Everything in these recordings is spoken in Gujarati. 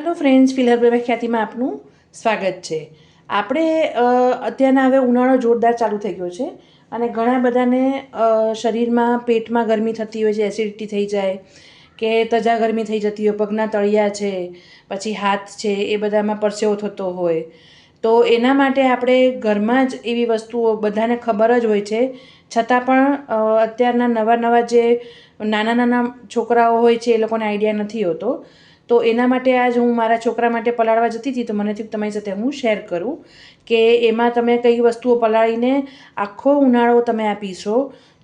હેલો ફ્રેન્ડ્સ ફિલર બેબે ખ્યાતિમાં આપનું સ્વાગત છે. આપણે અત્યારના હવે ઉનાળો જોરદાર ચાલુ થઈ ગયો છે અને ઘણા બધાને શરીરમાં પેટમાં ગરમી થતી હોય છે એસિડિટી થઈ જાય, કે તજા ગરમી થઈ જતી હોય, પગના તળિયા છે, પછી હાથ છે, એ બધામાં પરસેવો થતો હોય. તો એના માટે આપણે ઘરમાં જ એવી વસ્તુઓ બધાને ખબર જ હોય છે. છતાં પણ અત્યારના નવા નવા જે નાના નાના છોકરાઓ હોય છે, એ લોકોને આઈડિયા નથી હોતો. તો એના માટે આજ હું મારા છોકરા માટે પલાળવા જતી હતી તો મને થયું તમારી સાથે હું શેર કરું કે એમાં તમે કઈ વસ્તુઓ પલાળીને આખો ઉનાળો તમે આ પીશો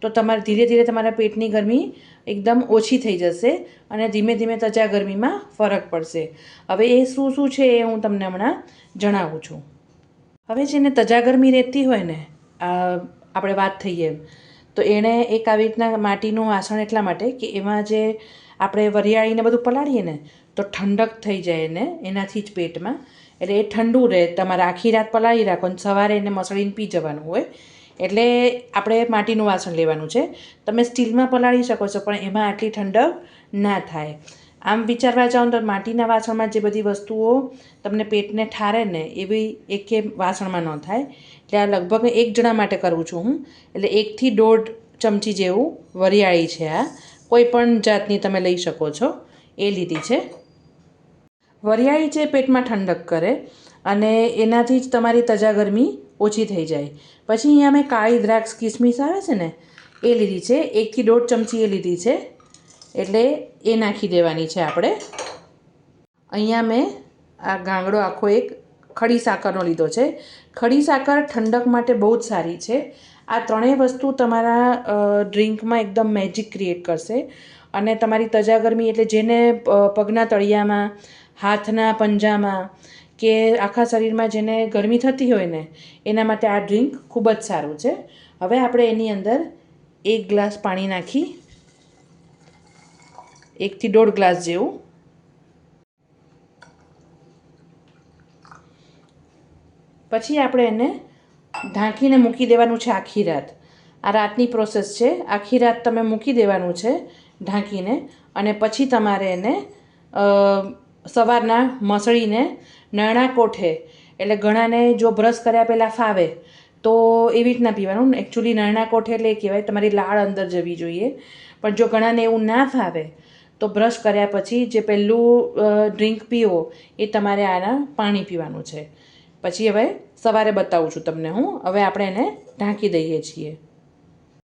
તો તમારે, ધીરે ધીરે તમારા પેટની ગરમી એકદમ ઓછી થઈ જશે અને ધીમે ધીમે તજા ગરમીમાં ફરક પડશે. હવે એ શું શું છે એ હું તમને હમણાં જણાવું છું. હવે જેને તજા ગરમી રહેતી હોય ને આપણે વાત થઈએ એમ, તો એણે એક આવી રીતના માટીનું વાસણ એટલા માટે કે એમાં જે આપણે વરિયાળીને બધું પલાળીએ ને, તો ઠંડક થઈ જાય એને એનાથી જ પેટમાં. એટલે એ ઠંડુ રહે, તમારે આખી રાત પલાળી રાખો અને સવારે એને મસળીને પી જવાનું હોય. એટલે આપણે માટીનું વાસણ લેવાનું છે. તમે સ્ટીલમાં પલાળી શકો છો, પણ એમાં આટલી ઠંડક ના થાય. આમ વિચારવા જાઓ તો માટીના વાસણમાં જે બધી વસ્તુઓ તમને પેટને ઠારે ને, એવી એકે વાસણમાં ન થાય. એટલે આ લગભગ એક જણા માટે કરું છું હું. એટલે એકથી દોઢ ચમચી જેવું વરિયાળી છે આ. કોઈ પણ જાતની તમે લઈ શકો છો. એ લીધી છે. વરિયાળી છે પેટમાં ઠંડક કરે અને એનાથી જ તમારી તજા ગરમી ઓછી થઈ જાય. પછી અહીંયા મેં કાળી દ્રાક્ષ કિસમિસ આવે છે ને, એ લીધી છે. એકથી દોઢ ચમચી એ લીધી છે. એટલે એ નાખી દેવાની છે આપણે. અહીંયા મેં આ ગાંગડો આખો એક ખડી સાકરનો લીધો છે. ખડી સાકર ઠંડક માટે બહુ જ સારી છે. આ ત્રણેય વસ્તુ તમારા ડ્રિંકમાં એકદમ મેજિક ક્રિએટ કરશે. અને તમારી તજા ગરમી એટલે જેને પગના તળિયામાં, હાથના પંજામાં કે આખા શરીરમાં જેને ગરમી થતી હોય ને, એના માટે આ ડ્રિંક ખૂબ જ સારું છે. હવે આપણે એની અંદર એક ગ્લાસ પાણી નાખી, એકથી દોઢ ગ્લાસ જેવું. પછી આપણે એને ઢાંકીને મૂકી દેવાનું છે આખી રાત. આ રાતની પ્રોસેસ છે. આખી રાત તમે મૂકી દેવાનું છે ઢાંકીને અને પછી તમારે એને સવારના મસળીને નાણાં કોઠે, એટલે ઘણાને જો બ્રશ કર્યા પહેલાં ફાવે, તો એવી રીતના પીવાનું. એકચ્યુઅલી નાણાં કોઠે એટલે એ કહેવાય, તમારી લાળ અંદર જવી જોઈએ. પણ જો ઘણાને એવું ના ફાવે, તો બ્રશ કર્યા પછી જે પહેલું ડ્રિંક પીવો, એ તમારે આના પાણી પીવાનું છે. પછી હવે સવારે બતાવું છું તમને હું. હવે આપણે એને ઢાંકી દઈએ છીએ.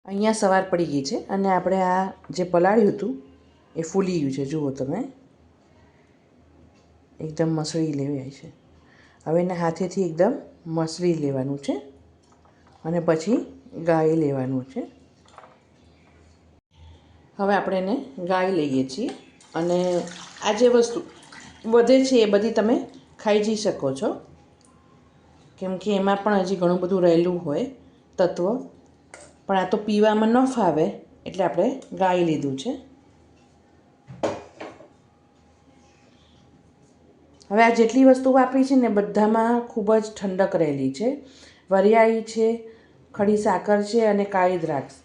અહીંયા સવાર પડી ગઈ છે અને આપણે આ જે પલાળ્યું હતું, એ ફૂલી ગયું છે. જુઓ તમે. એકદમ મસળી લેવાય છે. હવે એને હાથેથી એકદમ મસળી લેવાનું છે અને પછી ગાળી લેવાનું છે. હવે આપણે એને ગાળી લઈએ છીએ અને આ જે વસ્તુ વધે છે એ બધી તમે ખાઈ જઈ શકો છો. કેમ કે એમાં પણ હજી ઘણું બધું રહેલું હોય તત્વ. પણ આ તો પીવામાં ન ફાવે, એટલે આપણે ગાળી લીધું છે. હવે આ જેટલી વસ્તુ વાપરી છે ને બધામાં ખૂબ જ ઠંડક રહેલી છે. વરિયાળી છે, ખડી સાકર છે અને કાળી દ્રાક્ષ.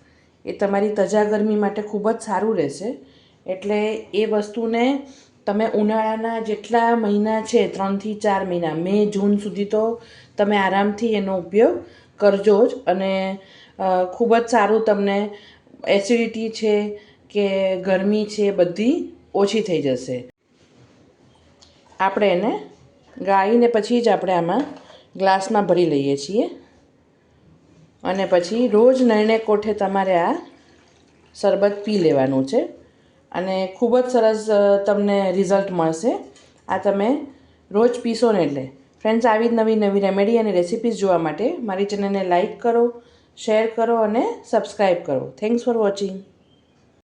એ તમારી તજા ગરમી માટે ખૂબ જ સારું રહેશે. એટલે એ વસ્તુને તમે ઉનાળાના જેટલા મહિના છે, ત્રણથી ચાર મહિના, મે, જૂન સુધી તો તમે આરામથી એનો ઉપયોગ કરજો જ અને ખૂબ જ સારું તમને એસિડિટી છે કે ગરમી છે બધી ઓછી થઈ જશે. આપણે એને ગાળીને પછી જ આપણે આમાં ગ્લાસમાં ભરી લઈએ છીએ. અને પછી રોજ નરણે કોઠે તમારે આ શરબત પી લેવાનું છે. અને ખૂબ જ સરસ તમને રિઝલ્ટ મળશે. આ તમે રોજ પીશો ને એટલે. ફ્રેન્ડ્સ, આવી જ નવી નવી રેમેડી અને રેસિપીઝ જોવા માટે મારી ચેનલને લાઇક કરો, શેર કરો અને સબસ્ક્રાઈબ કરો. Thanks for watching.